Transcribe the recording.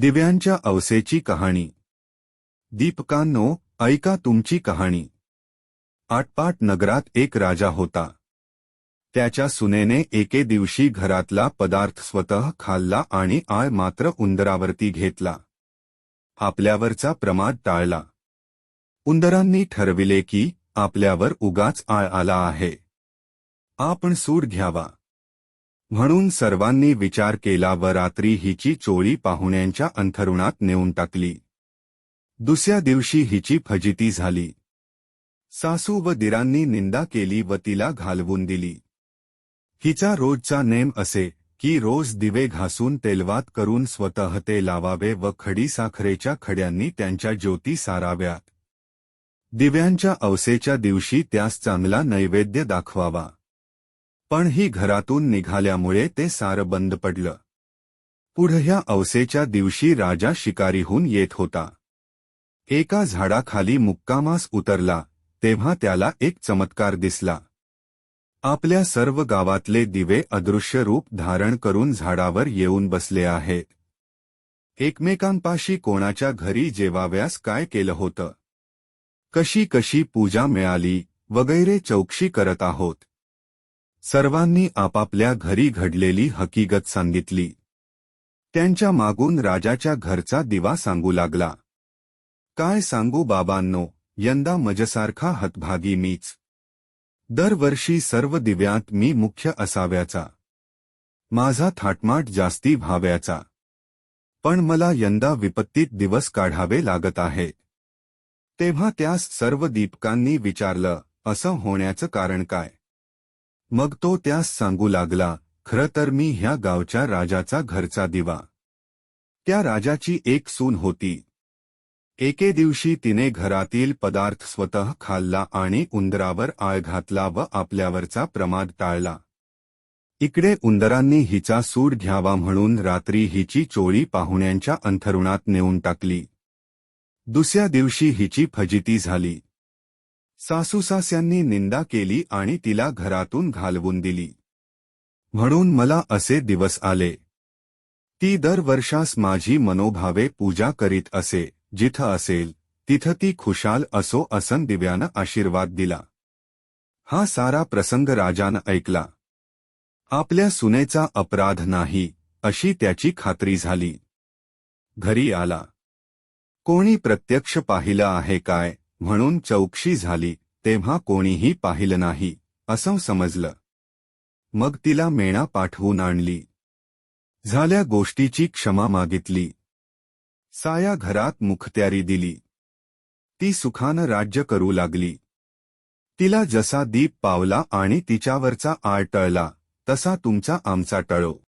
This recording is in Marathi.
दिव्यांच्या अवसेची कहाणी. दीपकांनो ऐका तुमची कहाणी. आटपाट नगरात एक राजा होता. त्याच्या सुनेने एके दिवशी घरातला पदार्थ स्वतः खाल्ला आणि आळ मात्र उंदरावरती घेतला. आपल्यावरचा प्रमाद टाळला. उंदरांनी ठरविले की आपल्यावर उगाच आळ आला आहे. आपण सूड घ्यावा. म्हणून सर्वांनी विचार केला व रात्री हिची चोळी पाहुण्यांच्या अंथरुणात नेऊन टाकली. दुसऱ्या दिवशी हिची फजिती झाली. सासू व दिरांनी निंदा केली व तिला घालवून दिली. हिचा रोजचा नेम असे की रोज दिवे घासून तेलवात करून स्वतः ते लावावे व खडीसाखरेच्या खड्यांनी त्यांच्या ज्योती साराव्यात. दिव्यांच्या अवसेच्या दिवशी त्यास चांगला नैवेद्य दाखवावा. पण ही घरातून निघाल्यामुळे ते सारं बंद पडलं. पुढ्या अवसेच्या दिवशी राजा शिकारीहून येत होता. एका झाडाखाली मुक्कामास उतरला तेव्हा त्याला एक चमत्कार दिसला. आपल्या सर्व गावातले दिवे अदृश्य रूप धारण करून झाडावर येऊन बसले आहेत. एकमेकांपाशी कोणाच्या घरी जेवाव्यास काय केलं होतं? कशी कशी पूजा मिळाली? वगैरे चौकशी करत आहोत. सर्वांनी आपापल्या घरी घडलेली हकीकत सांगितली. त्यांच्या मागून राजाच्या घरचा दिवा सांगू लागला. काय सांगू बाबांनो यंदा मजसारखा हतभागी मीच. दरवर्षी सर्व दिव्यात मी मुख्य असाव्याचा. माझा थाटमाट जास्ती व्हाव्याचा. पण मला यंदा विपत्तीत दिवस काढावे लागत आहे. तेव्हा त्यास सर्व दीपकांनी विचारलं असं होण्याचं कारण काय? मग तो त्यास सांगू लागला खरं तर मी ह्या गावच्या राजाचा घरचा दिवा. त्या राजाची एक सून होती. एके दिवशी तिने घरातील पदार्थ स्वतः खाल्ला आणि उंदरावर आळ घातला व आपल्यावरचा प्रमाद टाळला. इकडे उंदरांनी हिचा सूड घ्यावा म्हणून रात्री हिची चोळी पाहुण्यांच्या अंथरुणात नेऊन टाकली. दुसऱ्या दिवशी हिची फजिती झाली. सासूसास्यांनी निंदा केली आणि तिला घरातून घालवून दिली. म्हणून मला असे दिवस आले. ती दरवर्षास माझी मनोभावे पूजा करीत असे जिथं असेल तिथं ती खुशाल असो असन दिव्यानं आशीर्वाद दिला. हा सारा प्रसंग राजानं ऐकला. आपल्या सुनेचा अपराध नाही अशी त्याची खात्री झाली. घरी आला. कोणी प्रत्यक्ष पाहिलं आहे काय? म्हणून चौकशी झाली तेव्हा कोणीही पाहिलं नाही असं समजलं. मग तिला मेणा पाठवून आणली. झाल्या गोष्टीची क्षमा मागितली. साया घरात मुखत्यारी दिली. ती सुखानं राज्य करू लागली. तिला जसा दीप पावला आणि तिच्यावरचा आळ टळला तसा तुमचा आमचा टळो.